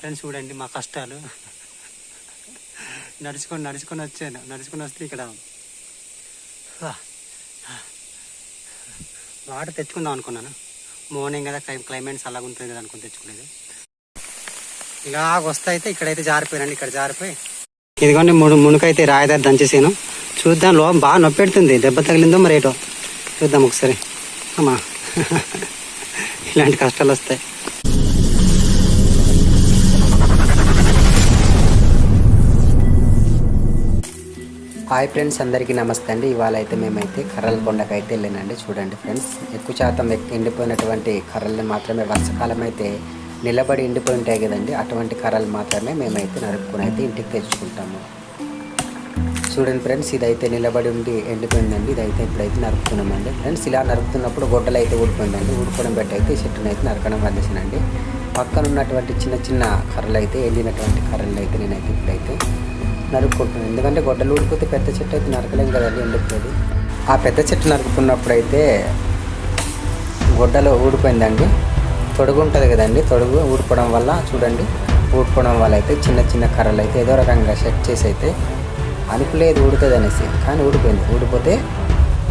Friends చూడండి మా కష్టాలు. నడుచుకొని నడుచుకొని వచ్చాను. నడుచుకొని వస్తే ఇక్కడ వాటర్ తెచ్చుకుందాం అనుకున్నాను. మార్నింగ్ కదా క్లై క్లైమేట్స్ అలాగ ఉంటుంది కదా అనుకుని తెచ్చుకునేది ఇలాగ వస్తే అయితే ఇక్కడైతే జారిపోయానండి ఇక్కడ జారిపోయి. ఇదిగోండి మును మునుకైతే రాయదారి దంచేసాను. చూద్దాం లో బాగా నొప్పి పెడుతుంది దెబ్బ తగిలిందో మరి ఏటో. చూద్దాం ఒకసారి. అమ్మా. ఇలాంటి కష్టాలు వస్తాయి. హాయ్ ఫ్రెండ్స్ అందరికీ నమస్తే అండి. ఇవాళ అయితే మేమైతే కర్రల కొండకు అయితే వెళ్ళానండి. చూడండి ఫ్రెండ్స్ ఎక్కువ శాతం ఎండిపోయినటువంటి కర్రల్ని మాత్రమే వర్షాకాలం అయితే నిలబడి ఎండిపోయి ఉంటాయి కదండి. అటువంటి కర్రలు మాత్రమే మేమైతే నరుపుకొని అయితే ఇంటికి తెచ్చుకుంటాము. చూడండి ఫ్రెండ్స్ ఇదైతే నిలబడి ఉండి ఎండిపోయిందండి. ఇదైతే ఇప్పుడైతే నరుపుతున్నామండి ఫ్రెండ్స్ ఇలా నరుపుతున్నప్పుడు గొడ్డలు అయితే ఊడిపోయిందండి. ఊడుకోవడం బట్టి అయితే చెట్టును అయితే నరకడం వదిలేసానండి. పక్కన ఉన్నటువంటి చిన్న చిన్న కర్రలు అయితే ఎండినటువంటి కర్రలు అయితే నేనైతే ఇప్పుడైతే నరుక్కుంటున్నాను ఎందుకంటే గొడ్డలు ఊడిపోతే పెద్ద చెట్టు అయితే నరకలేం కదండి ఎండిపోయేది ఆ పెద్ద చెట్టు నరుకుతున్నప్పుడు అయితే గొడ్డలు ఊడిపోయిందండి. తొడుగు ఉంటుంది కదండి తొడుగు ఊడిపోవడం వల్ల చూడండి ఊడిపోవడం వల్ల అయితే చిన్న చిన్న కర్రలు అయితే ఏదో రకంగా సెట్ చేసి అయితే అనుకులేదు ఊడుతుంది అనేసి. కానీ ఊడిపోయింది. ఊడిపోతే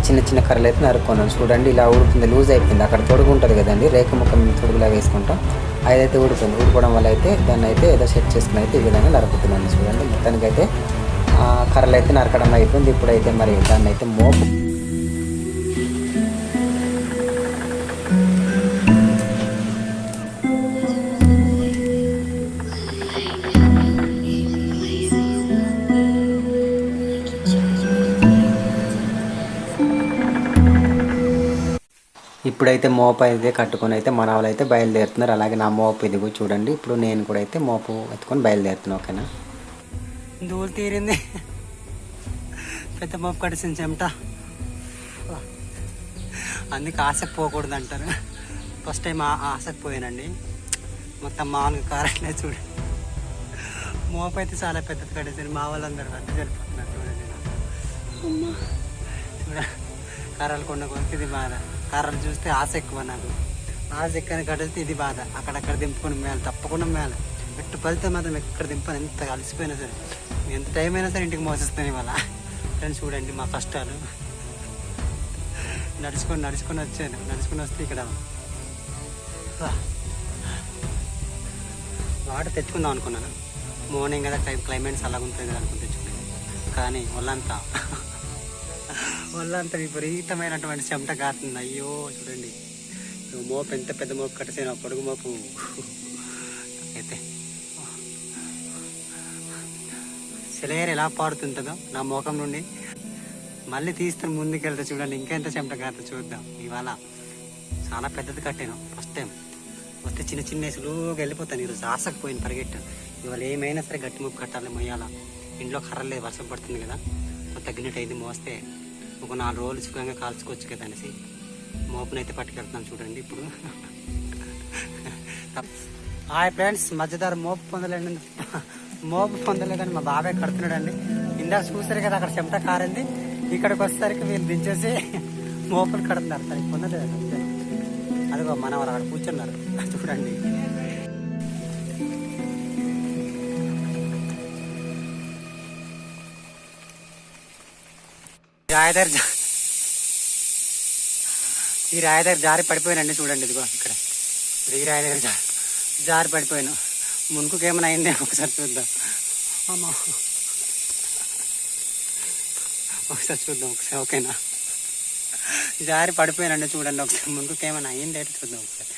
చిన్న చిన్న కర్రలు అయితే నరుక్కున్నాను చూడండి ఇలా ఊడుతుంది లూజ్ అయిపోయింది. అక్కడ తొడుగు ఉంటుంది కదండి రేఖ ముఖం తొడుగులా వేసుకుంటాం. అదైతే ఊడిపోయింది ఊడిపోవడం వల్ల అయితే దాన్ని అయితే ఏదో సెట్ చేసుకుని అయితే ఈ విధంగా నరుకుతున్నాను చూడండి. మొత్తానికైతే కర్రలు అయితే నరకడం అయిపోయింది. ఇప్పుడైతే మరి దాన్ని అయితే మోపు ఇప్పుడైతే మోపు అయితే కట్టుకొని అయితే మన వాళ్ళు అయితే బయలుదేరుతున్నారు. అలాగే నా మోపు ఇదిగో చూడండి. ఇప్పుడు నేను కూడా అయితే మోపు ఎత్తుకొని బయలుదేరుతున్నాను ఓకేనా? దూలు తీరింది. పెద్ద మోపు కడిసిన చెమట. అందుకే ఆశకు పోకూడదు అంటారు. ఫస్ట్ టైం ఆసక్తి ఆశకు పోయానండి. మొత్తం మామూలుగా కారట్లేదు చూడండి. మోపు అయితే చాలా పెద్దది కట్టేసింది. మా వాళ్ళందరూ అడ్డు జరిపోతున్నారు చూడండి. చూడ. కర్రలు కొండ కొరికి ఇది బాధ కర్రలు చూస్తే ఆశ ఎక్కువ నాకు. ఆశ ఎక్కని కడితే ఇది బాధ. అక్కడక్కడ దింపుకొని మేలు తప్పకుండా మేలు. ఎట్టు పడితే మాత్రం ఎక్కడ దింపను ఎంత అలసిపోయినా సరే. ఎంత టైం అయినా సరే ఇంటికి మోసేస్తాను ఇవాళ. ఫ్రెండ్స్ చూడండి మా కష్టాలు. నడుచుకొని నడుచుకొని వచ్చాను. నడుచుకొని వస్తే ఇక్కడ వాటర్ తెచ్చుకుందాం అనుకున్నాను. మార్నింగ్ కదా క్లైమేట్స్ అలాగ ఉంటుంది అనుకుని తెచ్చుకున్నాను. కానీ ఒళ్ళంతా ఒళ్ళంతా విపరీతమైనటువంటి చెమట కారుతుంది అయ్యో చూడండి. మోపు ఎంత పెద్ద మోపు కట్టేసాను పొడుగు మోపు. అయితే. సెలయర్ ఎలా పారుతుంటుందో నా మోకం నుండి. మళ్ళీ తీస్తే ముందుకెళ్తే చూడండి ఇంకెంత చెమట కారుతుందో చూద్దాం. ఇవాళ చాలా పెద్దది కట్టాను ఫస్ట్ టైం వస్తే చిన్న చిన్న సులువుగా వెళ్ళిపోతాను. ఈరోజు ఆశకు పోయిన పరిగెట్టాను. ఇవాళ ఏమైనా సరే గట్టి ముప్పు కట్టాలి మొయ్యాల. ఇంట్లో కర్రలేదు వర్షం పడుతుంది కదా. తగ్గినట్టు అయితే మోస్తే. ఒక నాలుగు రోజులు సుఖంగా కాల్చుకోవచ్చు కదా అనేసి మోపునైతే పట్టుకెళ్తున్నాం చూడండి ఇప్పుడు. హాయ్ ఫ్రెండ్స్ మధ్యదారు మోపు పొందలేండి మోపు పొందలేదని మా బాబాయ్ కడుతున్నాడండి. ఇందాక చూసారు కదా అక్కడ చెమట కారింది. ఇక్కడికి వచ్చేసరికి వీళ్ళు దించేసి మోపులు కడుతున్నారు. తనకి పొందలేదు అదిగో మన వాళ్ళు అక్కడ కూర్చున్నారు. చూడండి. రాయదారి జా- ఈ రాయదారి జారి పడిపోయినండి చూడండి ఇదిగో ఇక్కడ. ఇప్పుడు ఈ రాయదారి దగ్గర జారి పడిపోయాను. మునుకుకేమైనా అయిందే ఒకసారి చూద్దాం. అమ్మా. ఒకసారి చూద్దాం ఒకసారి ఓకేనా? జారి పడిపోయానండి చూడండి ఒకసారి. మునుకుకి ఏమైనా అయింది చూద్దాం ఒకసారి.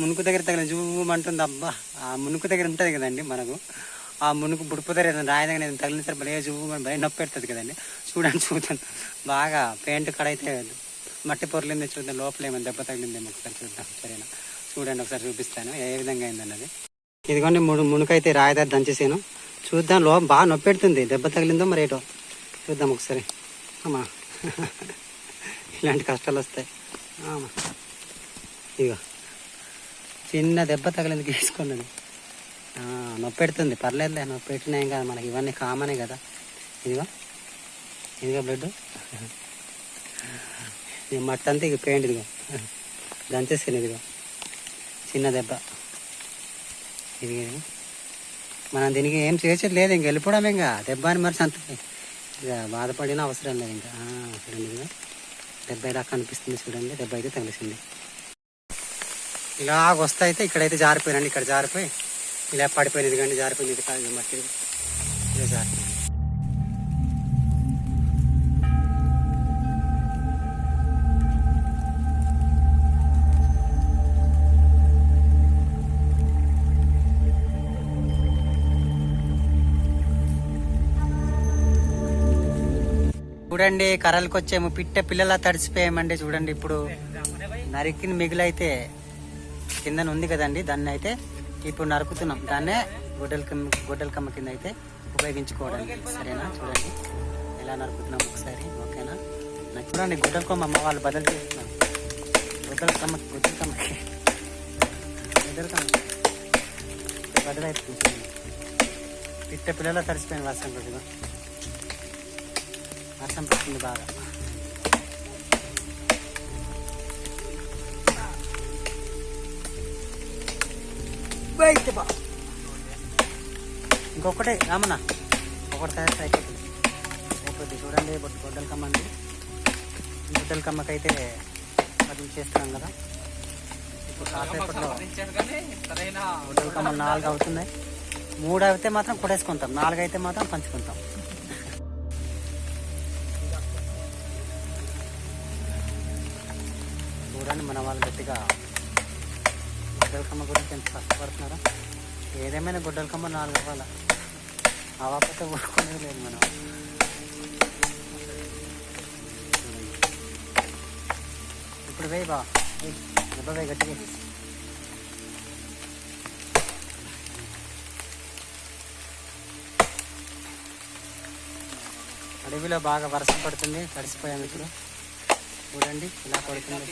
మునుకు దగ్గర తగిన జూమంటుంది అబ్బా. ఆ మునుకు దగ్గర ఉంటుంది కదండి మనకు. ఆ మునుకు బుడిపోతారు ఏదైనా రాయి దగ్గర ఏదైనా తగిలిన సరే భలే జూమని భలే నొప్పి పెడుతుంది కదండి. చూడండి చూద్దాం. బాగా పెయింట్ కడైతే మట్టి పొరలింది చూద్దాం లోపల ఏమైనా దెబ్బ తగిలిందేమో ఒకసారి చూద్దాం సరేనా? చూడండి ఒకసారి చూపిస్తాను ఏ విధంగా అయిందన్నది. ఇదిగోండి మును మునుకైతే రాయదారి దంచేసాను. చూద్దాం లో బాగా నొప్పి పెడుతుంది. దెబ్బ తగిలిందో మరి ఏటో? చూద్దాం ఒకసారి. అమ్మా. ఇలాంటి కష్టాలు వస్తాయి. అమ్మా. ఇదిగో. చిన్న దెబ్బ తగిలింది గీసుకున్నది. ఆ, నొప్పి పెడుతుంది. పర్లేదులే నొప్పి పెట్టినా ఏం కాదు. మనకి ఇవన్నీ కామనే కదా. ఇదిగో ఇదిగో బ్లడ్ ఇది మట్టి అంతా ఇక పెయింట్ ఇదిగో. దంచేసుకుని ఇదిగో. చిన్న దెబ్బ. ఇది మనం దీనికి ఏం చేసేది లేదు ఇంక వెళ్ళిపోవడం ఇంకా. దెబ్బ అని మరి సంత ఇక బాధపడిన అవసరం లేదు ఇంకా. చూడండి ఇదిగో. దెబ్బ దాకా కనిపిస్తుంది చూడండి. దెబ్బ అయితే తగిలిసింది. ఇలా వస్తే అయితే ఇక్కడైతే జారిపోయినండి. ఇక్కడ జారిపోయి ఇలా పడిపోయినది కానీ జారిపోయింది కాదు మట్టి ఇలా జారిపోయింది. చూడండి కర్రలకు వచ్చేమో పిట్ట పిల్లలా తడిసిపోయామండి చూడండి ఇప్పుడు. నరికిన మిగిలైతే కిందన ఉంది కదండి దాన్ని అయితే ఇప్పుడు నరుకుతున్నాం. దాన్నే గొడ్డల కమ్మ గొడ్డల కమ్మ కింద అయితే ఉపయోగించుకోవడానికి. సరేనా? చూడండి. ఎలా నరుకుతున్నాం ఒకసారి ఓకేనా? నాకు చూడండి గొడ్డల కొమ్మ అమ్మ వాళ్ళు బదులు చేస్తున్నారు. గొడ్డల కమ్మ గొడ్డల కమ్మ. గొడ్డల కమ్మ. బదులు అయితే పిట్ట పిల్లల తరిచిపోయిన వర్షం కొద్దిగా. వర్షం పడుతుంది బాగా. బయట బా. ఇంకొకటి రామన్న. ఒకటి తయారు అయిపోతుంది అయిపోతుంది చూడండి బొట్టు గొడ్డల కమ్మ అండి గొడ్డల కమ్మకైతే అది చేస్తున్నాం కదా. ఇప్పుడు కాసేపట్లో గొడ్డల కమ్మ నాలుగు అవుతున్నాయి. మూడు అయితే మాత్రం కొట్టేసుకుంటాం. నాలుగు అయితే మాత్రం పంచుకుంటాం. చూడండి మన వాళ్ళు గట్టిగా గొడ్డల కమ్మ గురించి ఎంత కష్టపడుతున్నారో? ఏదేమైనా గొడ్డల కమ్మ నాలుగు అవ్వాల అవ్వకపోతే ఊరుకునేది లేదు మనం. ఇప్పుడు వేయి బా వేయి. దెబ్బ వేయి గట్టిగా. అడవిలో బాగా వర్షం పడుతుంది తడిసిపోయాము ఇప్పుడు. చూడండి ఇలా పడుతుంది